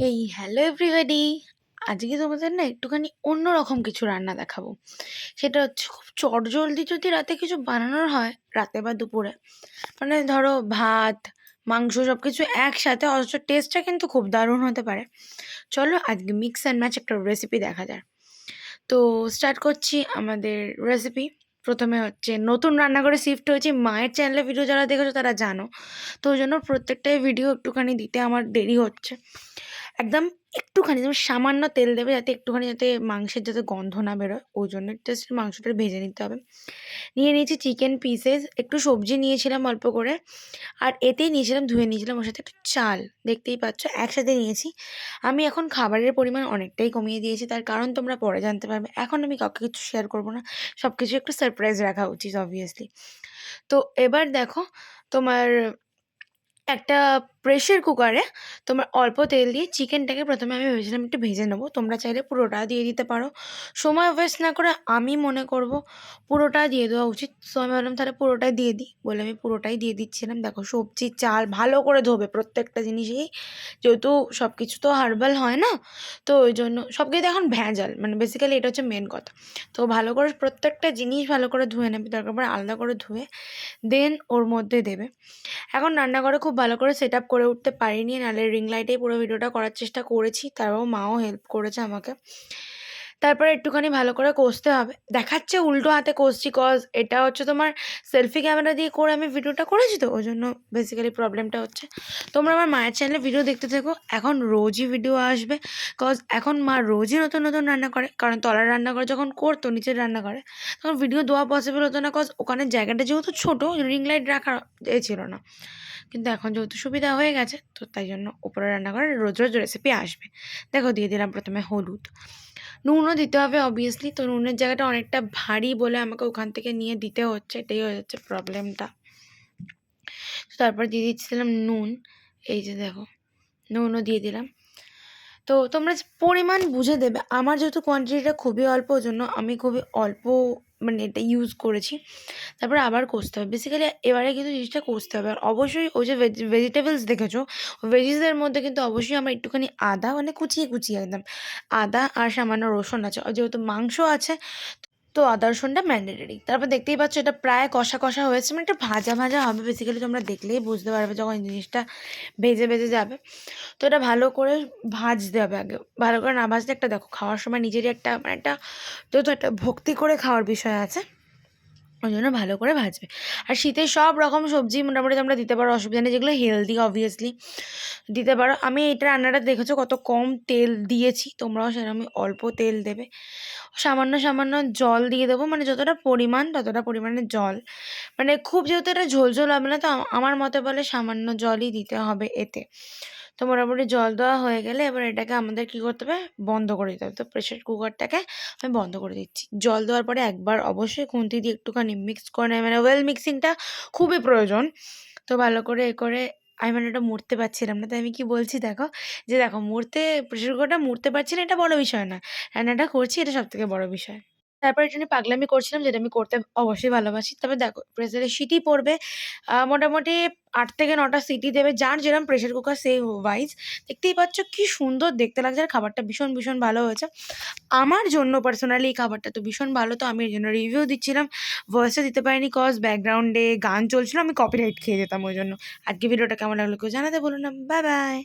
Hey hello everybody আজকে তোমাদের না একটুখানি অন্যরকম কিছু রান্না দেখাবো। সেটা হচ্ছে খুব চটজলদি যদি রাতে কিছু বানানোর হয়, রাতে বা দুপুরে। মানে ধরো ভাত, মাংস সব কিছু একসাথে, অথচ টেস্টটা কিন্তু খুব দারুণ হতে পারে। চলো আজকে মিক্স অ্যান্ড ম্যাচ একটা রেসিপি দেখা যায় তো স্টার্ট করছি আমাদের রেসিপি প্রথমে হচ্ছে নতুন রান্না করে শিফট হয়েছি। মায়ের চ্যানেলে ভিডিও যারা দেখেছ তারা জানো। তো ওই জন্য প্রত্যেকটাই ভিডিও একটুখানি দিতে আমার দেরি হচ্ছে। একদম একটুখানি, যেমন সামান্য তেল দেবে যাতে একটুখানি যাতে মাংসের যাতে গন্ধ না বেরোয় ওই জন্য জাস্ট মাংসটা ভেজে নিতে হবে। নিয়ে নিয়েছি চিকেন পিসেস একটু সবজি নিয়েছিলাম অল্প করে, আর এতেই নিয়েছিলাম, ধুয়ে নিয়েছিলাম ওর সাথে একটু চাল, দেখতেই পাচ্ছ, একসাথে নিয়েছি। আমি এখন খাবারের পরিমাণ অনেকটাই কমিয়ে দিয়েছি, তার কারণ তোমরা পরে জানতে পারবে। এখন আমি কাউকে কিছু শেয়ার করব না সব কিছু একটু সারপ্রাইজ রাখা উচিত অবভিয়াসলি তো এবার দেখো, তোমার একটা প্রেশার কুকারে তোমার অল্প তেল দিয়ে চিকেনটাকে প্রথমে আমি ভেবেছিলাম একটু ভেজে নেব। তোমরা চাইলে পুরোটা দিয়ে দিতে পারো। সময় ওয়েস্ট না করে আমি মনে করব পুরোটা দিয়ে দেওয়া উচিত। সো আমি ভাবলাম তাহলে পুরোটাই দিয়ে দিই বলে আমি পুরোটাই দিয়ে দিচ্ছিলাম। দেখো সবজি, চাল ভালো করে ধোবে প্রত্যেকটা জিনিসই। যেহেতু সব কিছু তো হার্বাল হয় না, তো ওই জন্য সব কিছু এখন ভেজাল। মানে বেসিক্যালি এটা হচ্ছে মেন কথা। তো ভালো করে প্রত্যেকটা জিনিস ভালো করে ধুয়ে নেবে দরকার আলাদা করে ধুয়ে দেন ওর মধ্যে দেবে। এখন রান্নাঘরে খুব ভালো করে সেট করে উঠতে পারিনি, নাহলে রিং লাইটেই পুরো ভিডিওটা করার চেষ্টা করেছি তারপরেও মাও হেল্প করেছে আমাকে। তারপরে একটুখানি ভালো করে কষতে হবে। দেখাচ্ছে উল্টো হাতে কষছি কজ এটা হচ্ছে তোমার সেলফি ক্যামেরা দিয়ে করে আমি ভিডিওটা করেছি তো ওই জন্য বেসিক্যালি প্রবলেমটা হচ্ছে। তোমরা আমার মায়ের চ্যানেলে ভিডিও দেখতে থেকো, এখন রোজই ভিডিও আসবে কজ এখন মা রোজই নতুন নতুন রান্না করে, কারণ তলার রান্না করে যখন করতো, নিচের রান্না করে তখন ভিডিও দেওয়া পসিবল হতো না কজ ওখানে জায়গাটা যেহেতু ছোটো রিং লাইট রাখা এ ছিল না। কিন্তু এখন যেহেতু সুবিধা হয়ে গেছে, তো তাই জন্য উপরে রান্না করে রোজ রোজ রেসিপি আসবে। দেখো, দিয়ে দিলাম প্রথমে হলুদ। নুনও দিতে হবে অবভিয়াসলি তো নুনের জায়গাটা অনেকটা ভারী বলে আমাকে ওখান থেকে নিয়ে দিতে হচ্ছে, এটাই হয়ে যাচ্ছে প্রবলেমটা তো তারপর দিয়ে দিচ্ছিলাম নুন, এই যে দেখো, নুনও দিয়ে দিলাম। তো তোমরা পরিমাণ বুঝে দেবে, আমার যেহেতু কোয়ান্টিটিটা খুবই অল্প জন্য আমি খুবই অল্প মানে এটা ইউজ করেছি। তারপরে আবার কষতে হবে। বেসিক্যালি এবারে কিন্তু জিনিসটা কষতে হবে। আর অবশ্যই ওই যে ভেজিটেবলস দেখেছ ভেজিসের মধ্যে কিন্তু অবশ্যই আমার একটুখানি আদা মানে কুচিয়ে কুচিয়ে একদম আদা আর সামান্য রসুন আছে। আর যেহেতু মাংস আছে তো আদা রসুনটা ম্যান্ডেটারি তারপর দেখতেই পাচ্ছ এটা প্রায় কষা কষা হয়েছে মানে একটা ভাজা ভাজা হবে বেসিক্যালি তোমরা দেখলেই বুঝতে পারবে যখন জিনিসটা ভেজে ভেজে যাবে। তো এটা ভালো করে ভাজতে হবে আগে, ভালো করে না ভাজতে একটা দেখো, খাওয়ার সময় নিজেরই একটা মানে একটা, যেহেতু একটা ভক্তি করে খাওয়ার বিষয় আছে ওই জন্য ভালো করে ভাজবে। আর শীতের সব রকম সবজি মোটামুটি তোমরা দিতে পারো, অসুবিধা নেই, যেগুলো হেলদি অবভিয়াসলি দিতে পারো। আমি এটা রান্নাটা দেখেছ কত কম তেল দিয়েছি, তোমরাও সেরকম অল্প তেল দেবে। সামান্য সামান্য জল দিয়ে দেবো মানে যতটা পরিমাণ ততটা পরিমাণে জল। মানে খুব যেহেতু এটা ঝোল হবে না, তো আমার মতে বলে সামান্য জলই দিতে হবে এতে। তো মোটামুটি জল দেওয়া হয়ে গেলে এবার এটাকে আমাদের কী করতে হবে? বন্ধ করে দিতে হবে। তো প্রেশার কুকারটাকে আমি বন্ধ করে দিচ্ছি। জল দেওয়ার পরে একবার অবশ্যই খুন্তি দিয়ে একটুখানি মিক্স করে নেয় মানে ওয়েল মিক্সিংটা খুবই প্রয়োজন। তো ভালো করে এ করে আমি মানে ওটা মুড়তে পারছিলাম না। তাই আমি কি বলছি দেখো? যে দেখো, মুড়তে প্রেশার কুকারটা মুড়তে পারছি না, এটা বড় বিষয় না। রান্নাটা করছি, এটা সবথেকে বড় বিষয়। তারপর এটা নিয়ে পাগলামি করছিলাম যেটা আমি করতে অবশ্যই ভালোবাসি। তবে দেখো প্রেসারে সিটি পড়বে। মোটামুটি আট থেকে নটা সিটি দেবে, যার যেরকম প্রেশার কুকার সেই ওয়াইজ দেখতেই পাচ্ছ কি সুন্দর দেখতে লাগছে, আর খাবারটা ভীষণ ভীষণ ভালো হয়েছে। আমার জন্য পার্সোনালি এই খাবারটা তো ভীষণ ভালো, তো আমি এর জন্য রিভিউ দিচ্ছিলাম। ভয়েসটা দিতে পারিনি কজ ব্যাকগ্রাউন্ডে গান চলছিল, আমি কপিরাইট খেয়ে যেতাম ওই জন্য। আজকে ভিডিওটা কেমন লাগল কেউ জানাতে বলুন না। Bye bye